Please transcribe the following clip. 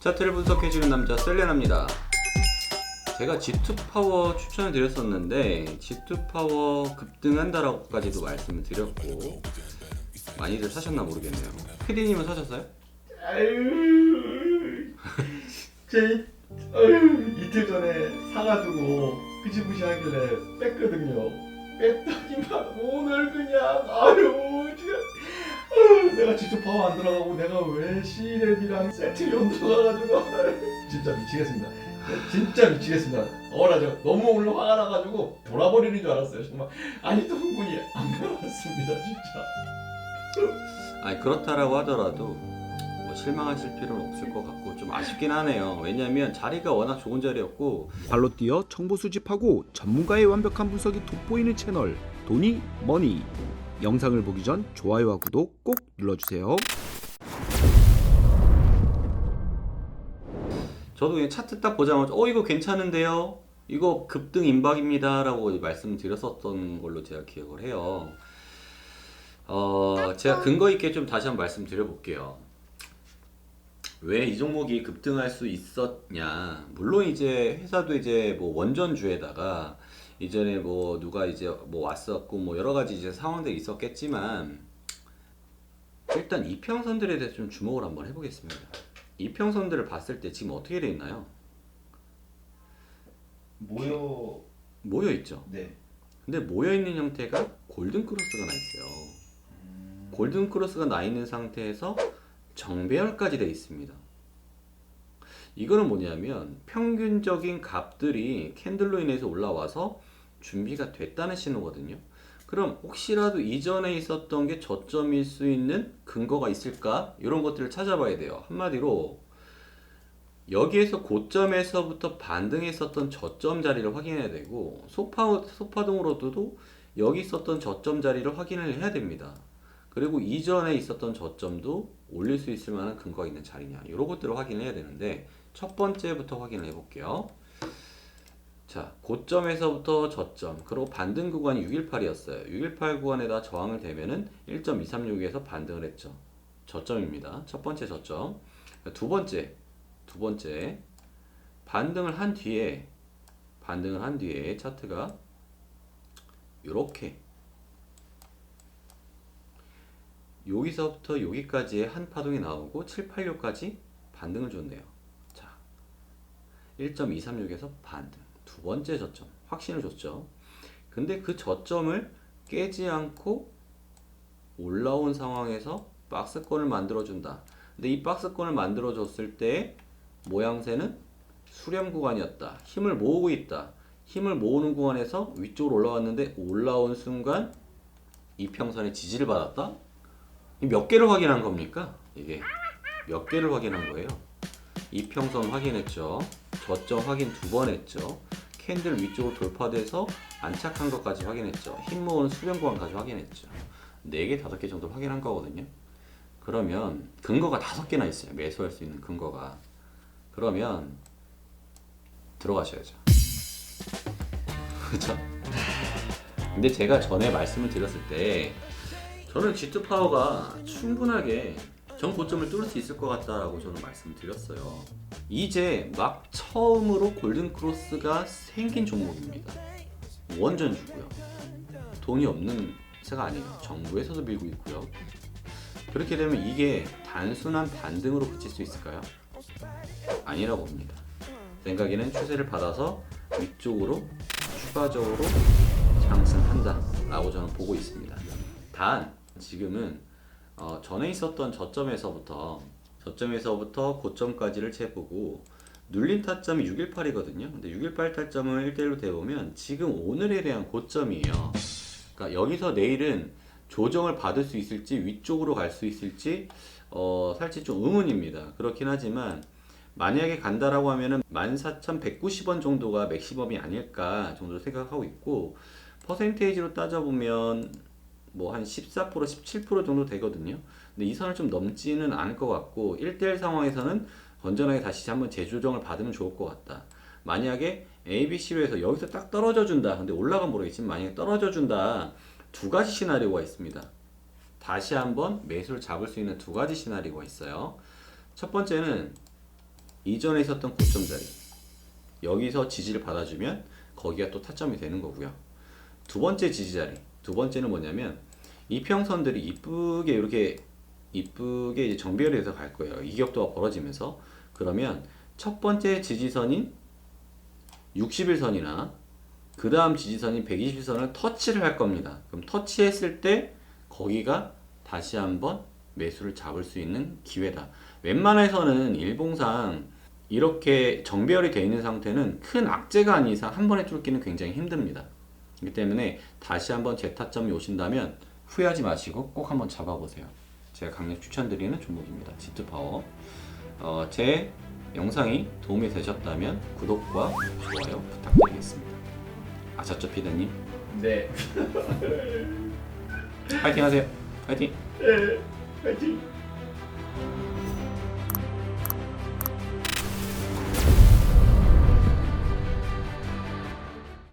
차트를 분석해주는 남자 셀레나입니다. 제가 G2 파워 추천을 드렸었는데 G2 파워 급등한다라고까지도 말씀을 드렸고 많이들 사셨나 모르겠네요. 피디님은 사셨어요? 아유, 제 아유, 이틀 전에 사가지고 그지부시하길래 뺐거든요. 뺐더니만 오늘 그냥 아유, 내가 직접 파워 안 들어가고 내가 왜 C랩이랑 세트리온 들어가가지고 진짜 미치겠습니다. 네, 진짜 미치겠습니다. 어라죠. 너무 오늘 화가 나가지고 돌아버리는 줄 알았어요. 정말 아직도 흥분이 안 가봤습니다. 진짜. 아니 그렇다라고 하더라도 뭐 실망하실 필요는 없을 것 같고 좀 아쉽긴 하네요. 왜냐하면 자리가 워낙 좋은 자리였고 발로 뛰어 정보 수집하고 전문가의 완벽한 분석이 돋보이는 채널 돈이 머니 영상을 보기 전 좋아요와 구독 꼭 눌러주세요. 저도 그냥 차트 딱 보자마자 어 이거 괜찮은데요? 이거 급등 임박입니다라고 말씀드렸었던 걸로 제가 기억을 해요. 어 제가 근거 있게 좀 다시 한번 말씀드려 볼게요. 왜 이 종목이 급등할 수 있었냐? 물론 이제 회사도 이제 뭐 원전주에다가 이전에 뭐 누가 이제 뭐 왔었고 뭐 여러 가지 이제 상황들이 있었겠지만 일단 이평선들에 대해서 좀 주목을 한번 해보겠습니다. 이평선들을 봤을 때 지금 어떻게 돼 있나요? 모여 모여 있죠. 네. 근데 모여 있는 형태가 골든 크로스가 나 있어요. 골든 크로스가 나 있는 상태에서 정배열까지 돼 있습니다. 이거는 뭐냐면 평균적인 값들이 캔들로 인해서 올라와서 준비가 됐다는 신호거든요. 그럼 혹시라도 이전에 있었던 게 저점일 수 있는 근거가 있을까? 이런 것들을 찾아봐야 돼요. 한마디로 여기에서 고점에서부터 반등했었던 저점 자리를 확인해야 되고 소파 소파동으로도 여기 있었던 저점 자리를 확인을 해야 됩니다. 그리고 이전에 있었던 저점도 올릴 수 있을 만한 근거가 있는 자리냐 이런 것들을 확인을 해야 되는데 첫 번째부터 확인을 해볼게요. 자 고점에서부터 저점 그리고 반등 구간이 618이었어요. 618 구간에다 저항을 대면은 1.236에서 반등을 했죠. 저점입니다. 첫 번째 저점. 두 번째 두 번째 반등을 한 뒤에 반등을 한 뒤에 차트가 이렇게 여기서부터 여기까지의 한 파동이 나오고 786까지 반등을 줬네요. 자, 1.236에서 반등. 두 번째 저점. 확신을 줬죠. 근데 그 저점을 깨지 않고 올라온 상황에서 박스권을 만들어 준다. 근데 이 박스권을 만들어 줬을 때 모양새는 수렴 구간이었다. 힘을 모으고 있다. 힘을 모으는 구간에서 위쪽으로 올라왔는데 올라온 순간 이평선의 지지를 받았다. 이몇 개를 확인한 겁니까? 이게 몇 개를 확인한 거예요? 이평선 확인했죠. 저점 확인 두 번 했죠. 캔들 위쪽으로 돌파돼서 안착한 것까지 확인했죠. 힘 모으는 수렴 구간까지 확인했죠. 네 개, 다섯 개 정도 확인한 거거든요. 그러면 근거가 다섯 개나 있어요. 매수할 수 있는 근거가. 그러면 들어가셔야죠. 그렇죠? 근데 제가 전에 말씀을 드렸을 때 저는 G2 파워가 충분하게 전 고점을 뚫을 수 있을 것 같다라고 저는 말씀을 드렸어요. 이제 막 처음으로 골든 크로스가 생긴 종목입니다. 원전주고요. 돈이 없는 새가 아니에요. 정부에서도 밀고 있고요. 그렇게 되면 이게 단순한 반등으로 그칠 수 있을까요? 아니라고 봅니다. 생각에는 추세를 받아서 위쪽으로 추가적으로 상승한다라고 저는 보고 있습니다. 단 지금은 어, 전에 있었던 저점에서부터 저점에서부터 고점까지를 재보고 눌린 타점이 618이거든요. 근데 618 타점을 1대1로 대보면 지금 오늘에 대한 고점이에요. 그러니까 여기서 내일은 조정을 받을 수 있을지 위쪽으로 갈 수 있을지 어, 살짝 좀 의문입니다. 그렇긴 하지만 만약에 간다라고 하면은 14,190원 정도가 맥시멈이 아닐까 정도 생각하고 있고 퍼센테이지로 따져보면 뭐 한 14% 17% 정도 되거든요. 근데 이 선을 좀 넘지는 않을 것 같고 1대1 상황에서는 건전하게 다시 한번 재조정을 받으면 좋을 것 같다. 만약에 ABC로 해서 여기서 딱 떨어져 준다. 근데 올라간 모르겠지만 만약에 떨어져 준다. 두 가지 시나리오가 있습니다. 다시 한번 매수를 잡을 수 있는 두 가지 시나리오가 있어요. 첫 번째는 이전에 있었던 고점 자리 여기서 지지를 받아주면 거기가 또 타점이 되는 거고요. 두 번째 지지 자리 두 번째는 뭐냐면 이평선들이 이쁘게 이렇게 이쁘게 이제 정비를 해서 갈 거예요. 이격도가 벌어지면서 그러면 첫 번째 지지선인 60일선이나 그 다음 지지선인 120일선을 터치를 할 겁니다. 그럼 터치했을 때 거기가 다시 한번 매수를 잡을 수 있는 기회다. 웬만해서는 일봉상 이렇게 정배열이 되어 있는 상태는 큰 악재가 아닌 이상 한 번에 뚫기는 굉장히 힘듭니다. 그렇기 때문에 다시 한번 재타점이 오신다면 후회하지 마시고 꼭 한번 잡아보세요. 제가 강력 추천드리는 종목입니다. 지트파워. 어, 제 영상이 도움이 되셨다면 구독과 좋아요 부탁드리겠습니다. 아셨죠, 피디님? 네. 파이팅 하세요. 파이팅! 네. 파이팅.